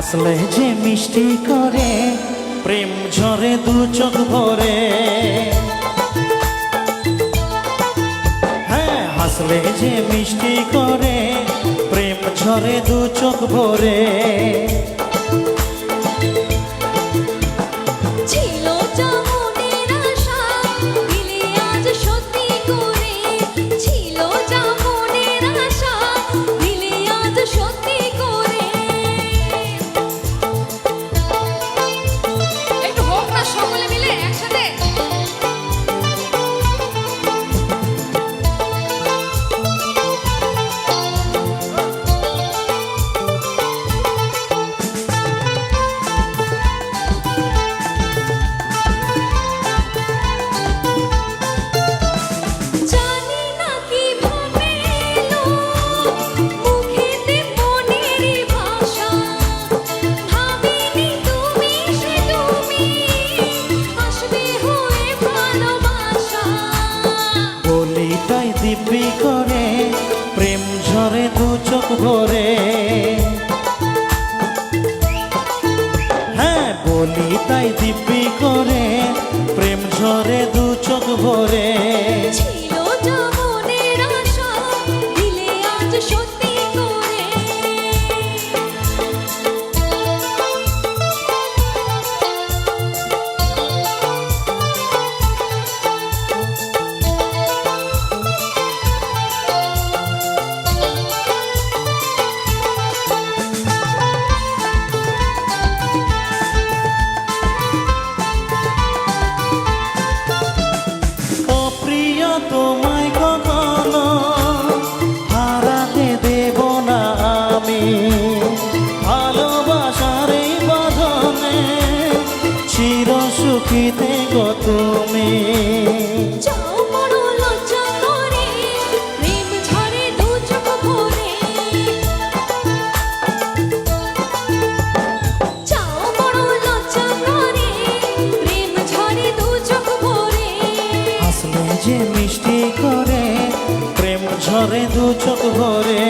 হাসলে যে মিষ্টি করে, প্রেম ঝরে দু চোখ ভরে। হ্যাঁ হাসলে যে মিষ্টি করে, প্রেম ঝরে দু চোখ ভরে। বলিটাই দিব্যি করে, প্রেম ঝরে দু চোখ ভরে। হ্যাঁ বলি তাই দিব্যি করে, প্রেম ঝরে দু চোখ ভরে। দু চোখ ভরে। হাসলে যে মিষ্টি করে প্রেম ঝরে দু চোখ ভরে।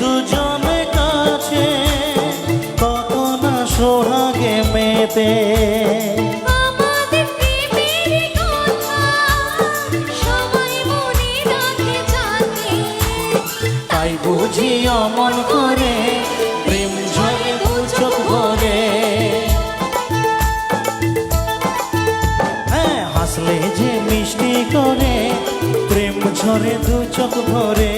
দুজনে কাছে কত না সোহাগে মেতে। তাই বুঝি অমন করে প্রেম ঝরে ভরে। হ্যাঁ হাসলে যে মিষ্টি করে প্রেম ঝরে দু চোখ ভরে।